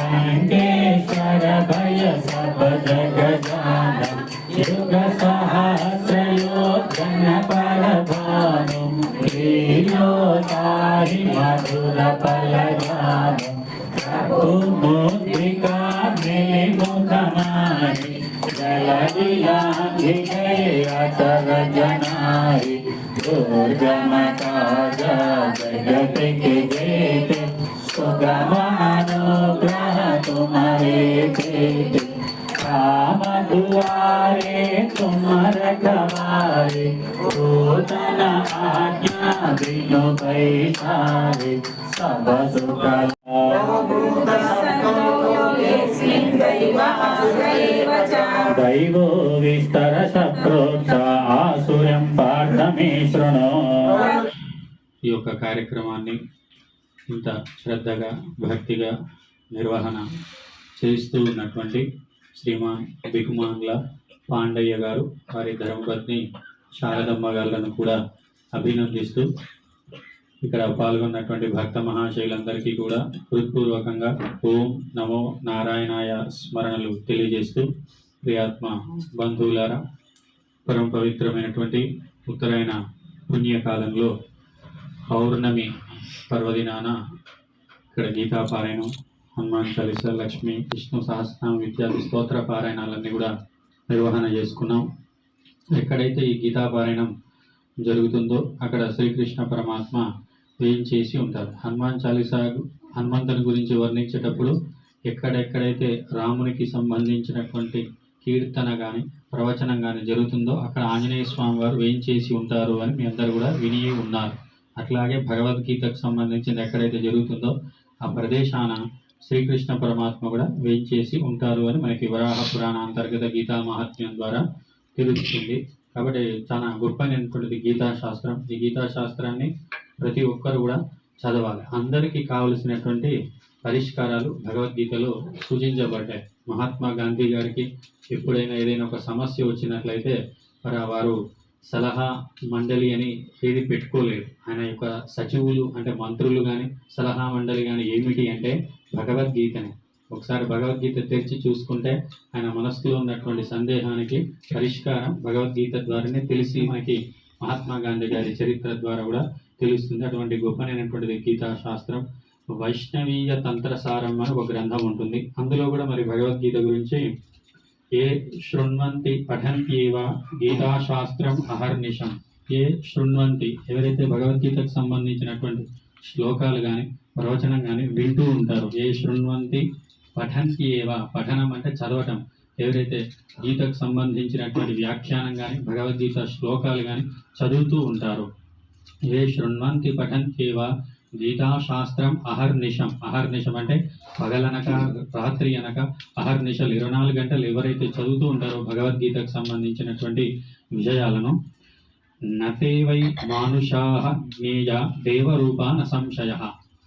వెంకటేశ్వర భయ సభ జగజాన యుగ సహస్రయో జన పరభాను ప్రియో తారి మధుర పలగాను ప్రభు ముద్రికా మే ముఖమాని జయ విలాంగి జనాయి के जेते सुगम अनुग्रह तुम्हारे जेते राम दुआरे तुम रखवारे पूतन आज्ञा बिनु पैसारे सब सुख दैवो विस्तर शक्रोत्स आसुरं ఈ యొక్క కార్యక్రమాన్ని ఇంత శ్రద్ధగా భక్తిగా నిర్వహణ చేస్తూ ఉన్నటువంటి శ్రీమాన్ బిగుమాంగ్ల పాండయ్య గారు వారి ధర్మపత్ని శారదమ్మ గారులను కూడా అభినందిస్తూ ఇక్కడ పాల్గొన్నటువంటి భక్త మహాశైలందరికీ కూడా హృత్పూర్వకంగా ఓం నమో నారాయణాయ స్మరణలు తెలియజేస్తూ క్రియాత్మ బంధువులారా పరమ పవిత్రమైనటువంటి ఉత్తరాయణ పుణ్యకాలంలో పౌర్ణమి పర్వదినాన ఇక్కడ గీతా పారాయణం హనుమాన్ చాలీస లక్ష్మి విష్ణు సహస్రనామ ఇత్యాది స్తోత్ర పారాయణాలన్నీ కూడా నిర్వహణ చేసుకున్నాం. ఎక్కడైతే ఈ గీతా పారాయణం జరుగుతుందో అక్కడ శ్రీకృష్ణ పరమాత్మ వేయించేసి ఉంటారు? హనుమాన్ చాలీస హనుమంతుని గురించి వర్ణించేటప్పుడు ఎక్కడెక్కడైతే రామునికి సంబంధించినటువంటి కీర్తన కానీ ప్రవచనం కానీ జరుగుతుందో అక్కడ ఆంజనేయ స్వామి వారు వేయించేసి ఉంటారు అని మీ అందరు కూడా విని ఉన్నారు. అట్లాగే భగవద్గీతకు సంబంధించింది ఎక్కడైతే జరుగుతుందో ఆ ప్రదేశాన శ్రీకృష్ణ పరమాత్మ కూడా వేయించేసి ఉంటారు అని మనకి వరాహ పురాణ అంతర్గత గీతా మహాత్మ్యం ద్వారా తెలుస్తుంది. కాబట్టి చాలా గొప్పనటువంటిది గీతా శాస్త్రం ఈ గీతా శాస్త్రాన్ని ప్రతి ఒక్కరు కూడా చదవాలి. అందరికీ కావలసినటువంటి పరిష్కారాలు భగవద్గీతలో సూచించబడ్డాయి. మహాత్మా గాంధీ గారికి ఎప్పుడైనా ఏదైనా ఒక సమస్య వచ్చినట్లయితే మరి వారు సలహా మండలి అని ఏది పెట్టుకోలేరు. ఆయన యొక్క సచివులు అంటే మంత్రులు కానీ సలహా మండలి కానీ ఏమిటి అంటే భగవద్గీతనే. ఒకసారి భగవద్గీత తెరిచి చూసుకుంటే ఆయన మనస్సులో ఉన్నటువంటి సందేహానికి పరిష్కారం భగవద్గీత ద్వారానే తెలిసి మనకి మహాత్మా గాంధీ గారి చరిత్ర ద్వారా కూడా తెలుస్తుంది. అటువంటి గొప్పనైనటువంటిది గీతా శాస్త్రం వైష్ణవీయ తంత్రసారం అని ఒక గ్రంథం ఉంటుంది. అందులో కూడా మరి భగవద్గీత గురించి ఏ శృణ్వంతి పఠంత్యేవ గీతాశాస్త్రం అహర్నిషం ఏ శృణ్వంతి ఎవరైతే భగవద్గీతకు సంబంధించినటువంటి శ్లోకాలు కానీ ప్రవచనం కానీ వింటూ ఉంటారు ఏ శృణ్వంతి పఠంత్యేవ పఠనం అంటే చదవటం. ఎవరైతే గీతకు సంబంధించినటువంటి వ్యాఖ్యానం కానీ భగవద్గీత శ్లోకాలు కానీ చదువుతూ ఉంటారు ఏ శృణ్వంతి పఠంత్యేవ గీతాశాస్త్రం అహర్నిషం అహర్నిషం అంటే పగలనక రాత్రి అనక అహర్నిషలు ఇరవై నాలుగు గంటలు ఎవరైతే చదువుతూ ఉంటారో భగవద్గీతకు సంబంధించినటువంటి విషయాలను నతే వై మానుషాహ జ్ఞేయ దేవరూపాన సంశయ.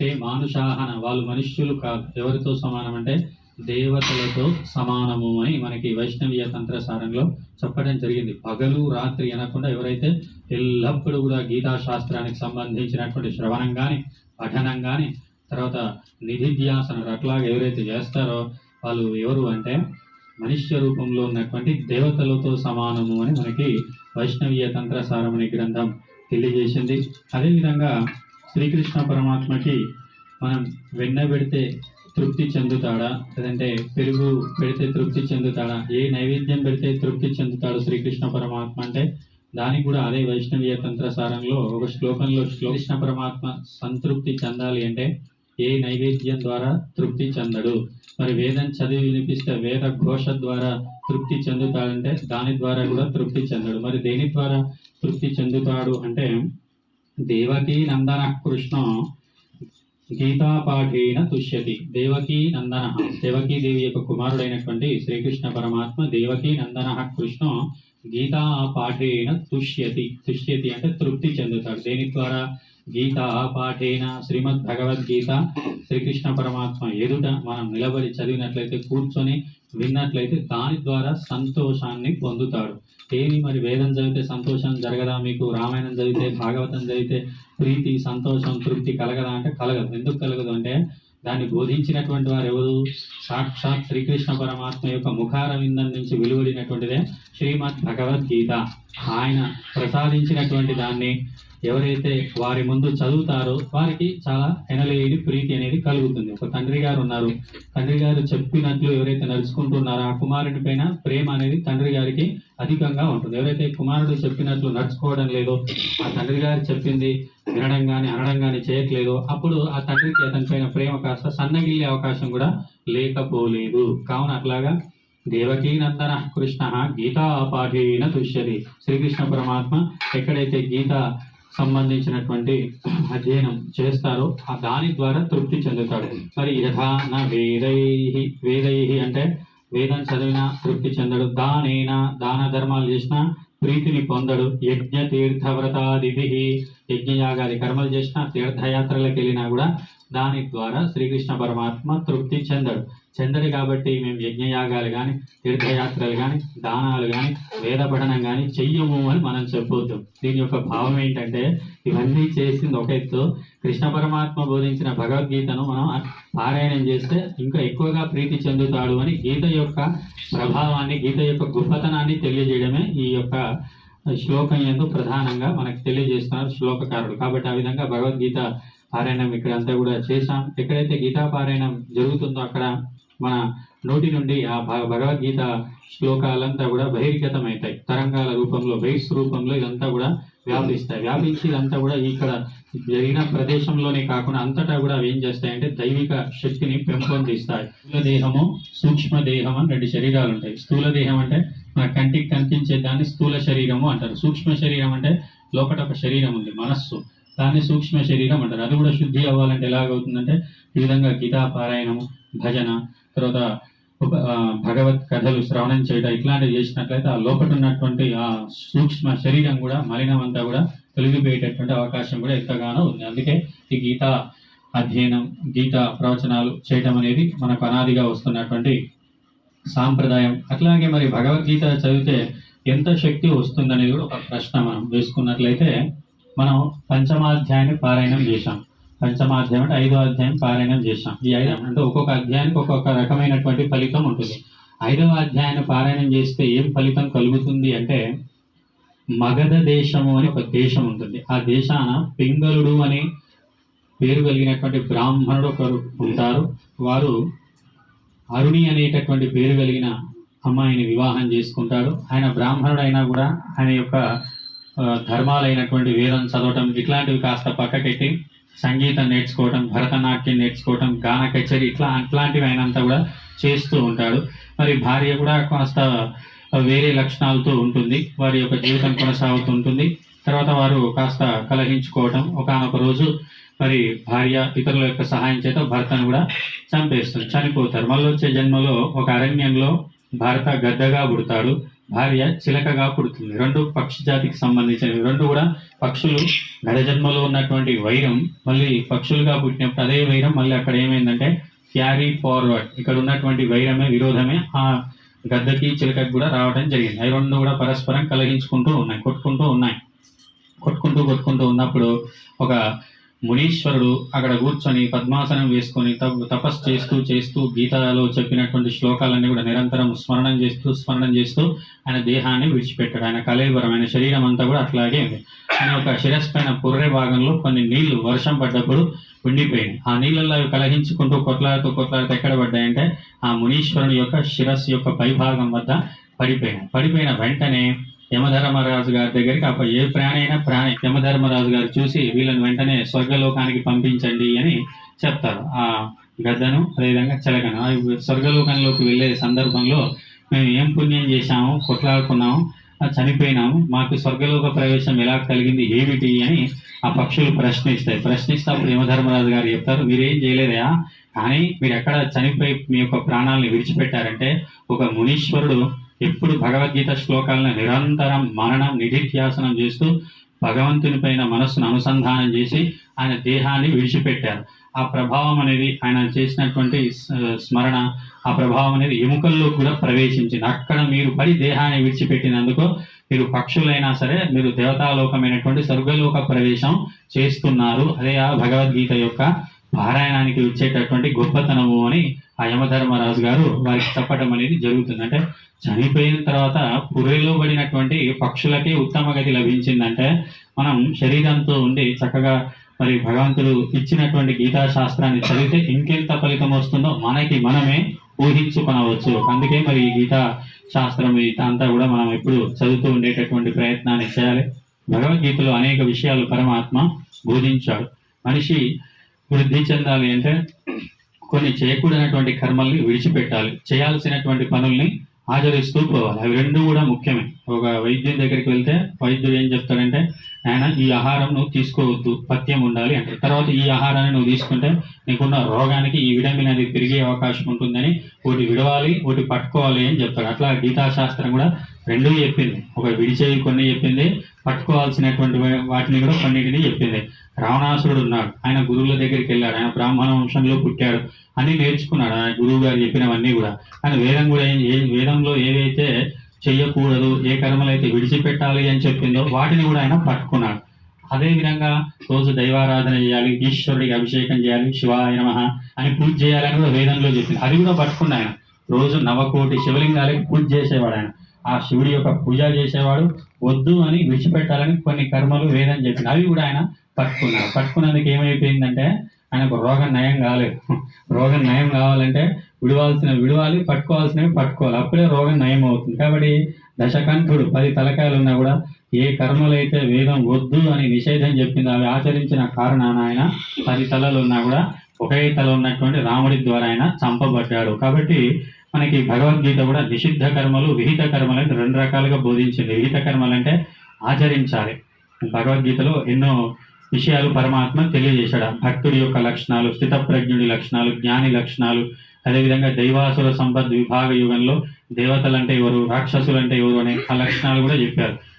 ते మానుషాహన వాళ్ళు మనుష్యులు కాదు. ఎవరితో సమానం అంటే దేవతలతో సమానము అని మనకి వైష్ణవీయ తంత్రసారంలో చెప్పడం జరిగింది. పగలు రాత్రి అనకుండా ఎవరైతే ఎల్లప్పుడూ కూడా గీతా శాస్త్రానికి సంబంధించినటువంటి శ్రవణం కానీ పఠనం కానీ తర్వాత నిధిధ్యాసన అట్లాగే ఎవరైతే చేస్తారో వాళ్ళు ఎవరు అంటే మనుష్య రూపంలో ఉన్నటువంటి దేవతలతో సమానము అని మనకి వైష్ణవీయ తంత్రసారం అనే గ్రంథం తెలియజేసింది. అదేవిధంగా శ్రీకృష్ణ పరమాత్మకి మనం వెన్న పెడితే తృప్తి చెందుతాడా? లేదంటే పెరుగు పెడితే తృప్తి చెందుతాడా? ఏ నైవేద్యం పెడితే తృప్తి చెందుతాడు శ్రీకృష్ణ పరమాత్మ అంటే? దానికి కూడా అదే వైష్ణవీయ తంత్రసారంలో ఒక శ్లోకంలో శ్లో- పరమాత్మ సంతృప్తి చెందాలి అంటే ఏ నైవేద్యం ద్వారా తృప్తి చెందడు? మరి వేదం చదివి వినిపిస్తే వేద ఘోష ద్వారా తృప్తి చెందుతాడంటే దాని ద్వారా కూడా తృప్తి చెందడు. మరి దేని ద్వారా తృప్తి చెందుతాడు అంటే దేవకీ నందన కృష్ణ గీతాపాఠేన తుష్యతి. దేవకీ నందన. దేవకీ దేవి యొక్క కుమారుడైనటువంటి శ్రీకృష్ణ పరమాత్మ దేవకీ నందన కృష్ణ గీతా పాఠేన తుష్యతి. తుష్యతి అంటే తృప్తి చెందుతాడు. దేని ద్వారా? గీతా పాఠేన శ్రీమద్ భగవద్గీత శ్రీకృష్ణ పరమాత్మ ఎదుట మనం నిలబడి చదివినట్లయితే కూర్చొని విన్నట్లయితే దాని ద్వారా సంతోషాన్ని పొందుతాడు. ఏమి మరి వేదం చదివితే సంతోషం జరగదా మీకు? రామాయణం చదివితే భాగవతం చదివితే ప్రీతి సంతోషం తృప్తి కలగదా అంటే కలగదు. ఎందుకు కలగదు అంటే దాన్ని బోధించినటువంటి వారు ఎవరు? సాక్షాత్ శ్రీకృష్ణ పరమాత్మ యొక్క ముఖార విందం నుంచి వెలువడినటువంటిదే శ్రీమద్ భగవద్గీత ఆయన ప్రసాదించినటువంటి దాన్ని ఎవరైతే వారి ముందు చదువుతారో వారికి చాలా ఎనలేని ప్రీతి అనేది కలుగుతుంది. ఒక తండ్రి గారు ఉన్నారు. తండ్రి గారు చెప్పినట్లు ఎవరైతే నడుచుకుంటున్నారో ఆ కుమారుడి పైన ప్రేమ అనేది తండ్రి గారికి అధికంగా ఉంటుంది. ఎవరైతే కుమారుడు చెప్పినట్లు నడుచుకోవడం లేదో ఆ తండ్రి గారు చెప్పింది వినడం కానీ అనడం కానీ చేయట్లేదు. అప్పుడు ఆ తండ్రికి అతని పైన ప్రేమ కాస్త సన్నగిల్లే అవకాశం కూడా లేకపోలేదు. కావున అట్లాగా దేవకీ నందన కృష్ణ గీతా పాఠేన దృశ్యది శ్రీకృష్ణ పరమాత్మ ఎక్కడైతే గీత సంబంధించినటువంటి అధ్యయనం చేస్తారో ఆ దాని ద్వారా తృప్తి చెందుతాడు. మరి యథా నా వేదై వేదై అంటే వేదం చదివినా తృప్తి చెందడు దానైనా దాన ధర్మాలు చేసినా ప్రీతిని పొందడు. యజ్ఞ తీర్థవ్రతాదిభి యజ్ఞయాగాది కర్మలు చేసినా తీర్థయాత్రలకు వెళ్ళినా కూడా దాని ద్వారా శ్రీకృష్ణ పరమాత్మ తృప్తి చెందడు. చెందడు కాబట్టి మేము యజ్ఞయాగాలు కానీ తీర్థయాత్రలు కానీ దానాలు కానీ వేద పఠనం కానీ చెయ్యము అని మనం చెప్పొద్దు. దీని యొక్క భావం ఏంటంటే ఇవన్నీ చేసింది ఒక ఎత్తు. కృష్ణ పరమాత్మ బోధించిన భగవద్గీతను మనం పారాయణం చేస్తే ఇంకా ఎక్కువగా ప్రీతి చెందుతాడు అని గీత యొక్క ప్రభావాన్ని గీత యొక్క గొప్పతనాన్ని తెలియజేయడమే ఈ యొక్క శ్లోకం ఎందు ప్రధానంగా మనకు తెలియజేస్తున్నారు శ్లోకకారుడు. కాబట్టి ఆ విధంగా భగవద్గీత పారాయణం ఇక్కడ అంతా కూడా చేశాం. ఎక్కడైతే గీతా పారాయణం జరుగుతుందో అక్కడ మన నోటి నుండి ఆ భగవద్గీత శ్లోకాలంతా కూడా బహిర్గతమవుతాయి తరంగాల రూపంలో వెయిట్స్ రూపంలో ఇదంతా కూడా వ్యాపిస్తాయి. వ్యాపించి ఇదంతా కూడా ఇక్కడ జరిగిన ప్రదేశంలోనే కాకుండా అంతటా కూడా అవి ఏం చేస్తాయంటే దైవిక శక్తిని పెంపొందిస్తాయి స్థూల దేహము సూక్ష్మ దేహం అని రెండు శరీరాలు ఉంటాయి. స్థూల దేహం అంటే మన కంటికి కనిపించే దాన్ని స్థూల శరీరము అంటారు. సూక్ష్మ శరీరం అంటే లోపల ఒక శరీరం ఉంది మనస్సు. దాన్ని సూక్ష్మ శరీరం అంటారు. అది కూడా శుద్ధి అవ్వాలంటే ఎలాగవుతుందంటే ఈ విధంగా గీతా పారాయణము భజన తర్వాత భగవత్ కథలు శ్రవణం చేయడం ఇట్లాంటివి చేసినట్లయితే ఆ లోపల ఉన్నటువంటి ఆ సూక్ష్మ శరీరం కూడా మలినం అంతా కూడా తొలగిపోయేటటువంటి అవకాశం కూడా ఎంతగానో ఉంది. అందుకే ఈ గీత అధ్యయనం గీత ప్రవచనాలు చేయడం అనేది మనకు అనాదిగా వస్తున్నటువంటి సాంప్రదాయం. అట్లాగే మరి భగవద్గీత చదివితే ఎంత శక్తి వస్తుందనేది కూడా ఒక ప్రశ్న మనం వేసుకున్నట్లయితే మనం పంచమాధ్యాయాన్ని పారాయణం చేశాం. పంచమాధ్యాయం అంటే ఐదో అధ్యాయం పారాయణం చేశాం. ఈ ఐదు అంటే ఒక్కొక్క అధ్యాయానికి ఒక్కొక్క రకమైనటువంటి ఫలితం ఉంటుంది. ఐదవ అధ్యాయాన్ని పారాయణం చేస్తే ఏం ఫలితం కలుగుతుంది అంటే మగధ దేశము అని ఒక దేశం ఉంటుంది. ఆ దేశాన పింగళుడు అని పేరు కలిగినటువంటి బ్రాహ్మణుడు ఒకరు ఉంటారు. వారు అరుణి అనేటటువంటి పేరు కలిగిన అమ్మాయిని వివాహం చేసుకుంటారు. ఆయన బ్రాహ్మణుడు అయినా కూడా ఆయన యొక్క ధర్మాలైనటువంటి వేదం చదవటం ఇట్లాంటివి కాస్త పక్కకెట్టి సంగీతం నేర్చుకోవటం భరతనాట్యం నేర్చుకోవటం గాన కచేరీ ఇట్లా అట్లాంటివి అయినంత కూడా చేస్తూ ఉంటాడు. మరి భార్య కూడా కాస్త వేరే లక్షణాలతో ఉంటుంది. వారి యొక్క జీవితం కొనసాగుతూ ఉంటుంది తర్వాత వారు కాస్త కలహించుకోవటం. ఒకనొక రోజు మరి భార్య ఇతరుల యొక్క సహాయం చేత భర్తను కూడా చంపేస్తుంది. చనిపోతారు. మళ్ళీ వచ్చే జన్మలో ఒక అరణ్యంలో భర్త గద్దగా పుడతాడు. భార్య చిలకగా పుడుతుంది. రెండు పక్షి జాతికి సంబంధించినవి. రెండు కూడా పక్షులు గడజన్మలో ఉన్నటువంటి వైరం మళ్ళీ పక్షులుగా పుట్టినప్పుడు అదే వైరం మళ్ళీ అక్కడ ఏమైందంటే క్యారీ ఫార్వర్డ్. ఇక్కడ ఉన్నటువంటి వైరమే విరోధమే ఆ గద్దకి చిలకకి కూడా రావడం జరిగింది. అవి రెండు కూడా పరస్పరం కలిగించుకుంటూ ఉన్నాయి కొట్టుకుంటూ ఉన్నాయి. కొట్టుకుంటూ కొట్టుకుంటూ ఉన్నప్పుడు ఒక మునీశ్వరుడు అక్కడ కూర్చొని పద్మాసనం వేసుకొని తపస్సు చేస్తూ చేస్తూ గీతలో చెప్పినటువంటి శ్లోకాలన్నీ కూడా నిరంతరం స్మరణం చేస్తూ స్మరణం చేస్తూ ఆయన దేహాన్ని విడిచిపెట్టాడు. ఆయన కలేవరం ఆయన శరీరం అంతా కూడా అట్లాగే ఉంది. ఆయన ఒక శిరస్సు పైన పుర్రె భాగంలో కొన్ని నీళ్ళు వర్షం పడ్డప్పుడు ఉండిపోయింది. ఆ నీళ్ళల్లో అవి కలహించుకుంటూ కొట్లాడుతూ కొట్లాడుతూ ఎక్కడ పడ్డాయంటే ఆ మునీశ్వరుని యొక్క శిరస్సు యొక్క పైభాగం వద్ద పడిపోయినాయి పడిపోయిన వెంటనే యమధర్మరాజు గారి దగ్గరికి అప్పుడు ఏ ప్రాణి అయినా ప్రాణి యమధర్మరాజు గారు చూసి వీళ్ళని వెంటనే స్వర్గలోకానికి పంపించండి అని చెప్తారు. ఆ గద్దను అదేవిధంగా చెలకను ఆ స్వర్గలోకంలోకి వెళ్ళే సందర్భంలో మేము ఏం పుణ్యం చేశాము కొట్లాడుకున్నాము చనిపోయినాము మాకు స్వర్గలోక ప్రవేశం ఎలా కలిగింది ఏమిటి అని ఆ పక్షులు ప్రశ్నిస్తాయి. ప్రశ్నిస్తే అప్పుడు యమధర్మరాజు గారు చెప్తారు మీరేం చేయలేదయా? కానీ మీరు ఎక్కడ చనిపోయి మీ యొక్క ప్రాణాలను విడిచిపెట్టారంటే ఒక మునీశ్వరుడు ఎప్పుడు భగవద్గీత శ్లోకాలను నిరంతరం మరణం నిధిధ్యాసనం చేస్తూ భగవంతుని పైన మనస్సును అనుసంధానం చేసి ఆయన దేహాన్ని విడిచిపెట్టారు. ఆ ప్రభావం అనేది ఆయన చేసినటువంటి స్మరణ ఆ ప్రభావం అనేది ఎముకల్లో కూడా ప్రవేశించింది. అక్కడ మీరు పడి దేహాన్ని విడిచిపెట్టినందుకు మీరు పక్షులైనా సరే మీరు దేవతాలోకమైనటువంటి స్వర్గలోక ప్రవేశం చేస్తున్నారు. అదే ఆ భగవద్గీత యొక్క పారాయణానికి వచ్చేటటువంటి గొప్పతనము అని ఆ యమధర్మరాజు గారు వారికి చెప్పడం అనేది జరుగుతుంది. అంటే చనిపోయిన తర్వాత పుర్రెలో పడినటువంటి పక్షులకే ఉత్తమ గతి లభించిందంటే మనం శరీరంతో ఉండి చక్కగా మరి భగవంతుడు ఇచ్చినటువంటి గీతా శాస్త్రాన్ని చదివితే ఇంకెంత ఫలితం వస్తుందో మనకి మనమే ఊహించుకొనవచ్చు. అందుకే మరి ఈ గీతా శాస్త్రం ఇదంతా కూడా మనం ఎప్పుడు చదువుతూ ఉండేటటువంటి ప్రయత్నాన్ని చేయాలి. భగవద్గీతలో అనేక విషయాలు పరమాత్మ బోధించాడు. మనిషి వృద్ధి చెందాలి అంటే కొన్ని చేయకూడనటువంటి కర్మల్ని విడిచిపెట్టాలి. చేయాల్సినటువంటి పనుల్ని ఆచరిస్తూ పోవాలి. అవి రెండు కూడా ముఖ్యమే. ఒక వైద్యుని దగ్గరికి వెళ్తే వైద్యుడు ఏం చెప్తాడంటే ఆయన ఈ ఆహారం నువ్వు తీసుకోవద్దు పథ్యం ఉండాలి అంటే తర్వాత ఈ ఆహారాన్ని నువ్వు తీసుకుంటే నీకున్న రోగానికి ఈ విటమిన్ అనేది పెరిగే అవకాశం ఉంటుందని ఒకటి విడవాలి ఒకటి పట్టుకోవాలి అని చెప్తాడు. అట్లా గీతాశాస్త్రం కూడా రెండు చెప్పింది. ఒక విడిచేవి కొన్ని చెప్పింది పట్టుకోవాల్సినటువంటి వాటిని కూడా కొన్నిటిని చెప్పింది. రావణాసురుడు ఉన్నాడు. ఆయన గురువుల దగ్గరికి వెళ్ళాడు. ఆయన బ్రాహ్మణ వంశంలో పుట్టాడు అని నేర్చుకున్నాడు. ఆయన గురువు గారు చెప్పినవన్నీ కూడా. ఆయన వేదం కూడా ఏం ఏ- వేదంలో ఏవైతే చెయ్యకూడదు ఏ కర్మలైతే విడిచిపెట్టాలి అని చెప్పిందో వాటిని కూడా ఆయన పట్టుకున్నాడు. అదే విధంగా రోజు దైవారాధన చేయాలి ఈశ్వరుడికి అభిషేకం చేయాలి శివాయ నమ అని పూజ చేయాలని కూడా వేదంలో చెప్పింది అది కూడా పట్టుకున్న ఆయన. రోజు నవకోటి శివలింగాలకి పూజ చేసేవాడు ఆయన. ఆ శివుడి యొక్క పూజ చేసేవాడు. వద్దు అని విడిచిపెట్టాలని కొన్ని కర్మలు వేదం చెప్పింది అవి కూడా ఆయన పట్టుకున్నాడు. పట్టుకున్నందుకు ఏమైపోయిందంటే ఆయనకు రోగం నయం కాలేదు. రోగం నయం కావాలంటే విడవాల్సిన విడవాలి పట్టుకోవాల్సినవి పట్టుకోవాలి. అప్పుడే రోగం నయం అవుతుంది కాబట్టి దశకంఠుడు పది తలకాయలు ఉన్నా కూడా ఏ కర్మలైతే వేదం వద్దు అని నిషేధం చెప్పింది అవి ఆచరించిన కారణాన ఆయన పది తలలు ఉన్నా కూడా ఒకే తల ఉన్నటువంటి రాముడి ద్వారా ఆయన చంపబడ్డాడు. కాబట్టి మనకి భగవద్గీత కూడా నిషిద్ధ కర్మలు విహిత కర్మలు అంటే రెండు రకాలుగా బోధించింది. విహిత కర్మలు అంటే ఆచరించాలి. భగవద్గీతలో ఎన్నో విషయాలు పరమాత్మ తెలియజేశాడు. భక్తుడి యొక్క లక్షణాలు స్థితప్రజ్ఞుడి లక్షణాలు జ్ఞాని లక్షణాలు అదేవిధంగా దైవాసుర సంపద్ విభాగ యుగంలో దేవతలంటే ఎవరు రాక్షసులంటే ఎవరు అనే ఆ లక్షణాలు కూడా చెప్పారు.